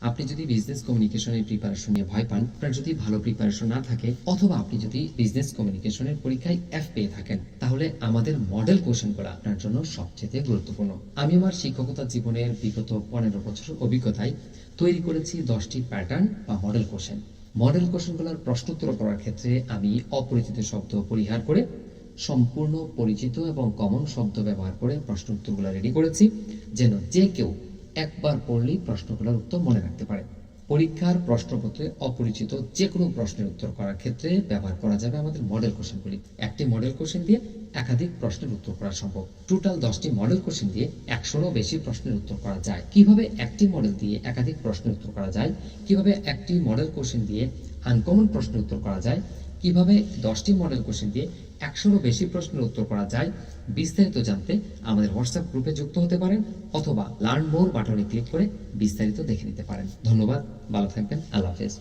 আপনি যদি বিজনেস কমিউনিকেশনের প্রিপারেশন নিয়ে ভয় পান, আপনার যদি ভালো প্রিপারেশন না থাকে, অথবা আপনি যদি বিজনেস কমিউনিকেশনের পরীক্ষায় এফ পেয়ে থাকেন, তাহলে আমাদের মডেল কোশ্চেনগুলো আপনার জন্য সবচেয়ে গুরুত্বপূর্ণ। আমি আমার শিক্ষকতা জীবনের বিগত পনেরো বছর অভিজ্ঞতায় তৈরি করেছি দশটি প্যাটার্ন বা মডেল কোশ্চেন মডেল কোশ্চেনগুলোর প্রশ্নোত্তর করার ক্ষেত্রে আমি অপরিচিত শব্দ পরিহার করে, সম্পূর্ণ পরিচিত এবং কমন শব্দ ব্যবহার করে প্রশ্ন উত্তরগুলো রেডি করেছি, যেন যে কেউ একবার পড়লেই প্রশ্নগুলোর উত্তর মনে রাখতে পারে। পরীক্ষার প্রশ্নপত্রে অপরিচিত যে কোনো প্রশ্নের উত্তর করার ক্ষেত্রে ব্যবহার করা যাবে আমাদের মডেল কোশ্চেনগুলি একটি মডেল কোশ্চেন দিয়ে একাধিক প্রশ্নের উত্তর করা সম্ভব। টোটাল দশটি মডেল কোশ্চেন দিয়ে একশোরও বেশি প্রশ্নের উত্তর করা যায়। কীভাবে একটি মডেল দিয়ে একাধিক প্রশ্নের উত্তর করা যায়? কীভাবে একটি মডেল কোশ্চেন দিয়ে আনকমন প্রশ্নের উত্তর করা যায়। কীভাবে দশটি মডেল কোশ্চেন দিয়ে একশোরও বেশি প্রশ্নের উত্তর করা যায়, বিস্তারিত জানতে আমাদের হোয়াটসঅ্যাপ গ্রুপে যুক্ত হতে পারেন অথবা লার্ন মোর বাটনে ক্লিক করে বিস্তারিত দেখে নিতে পারেন। ধন্যবাদ, ভালো থাকবেন, আল্লাহ হাফেজ।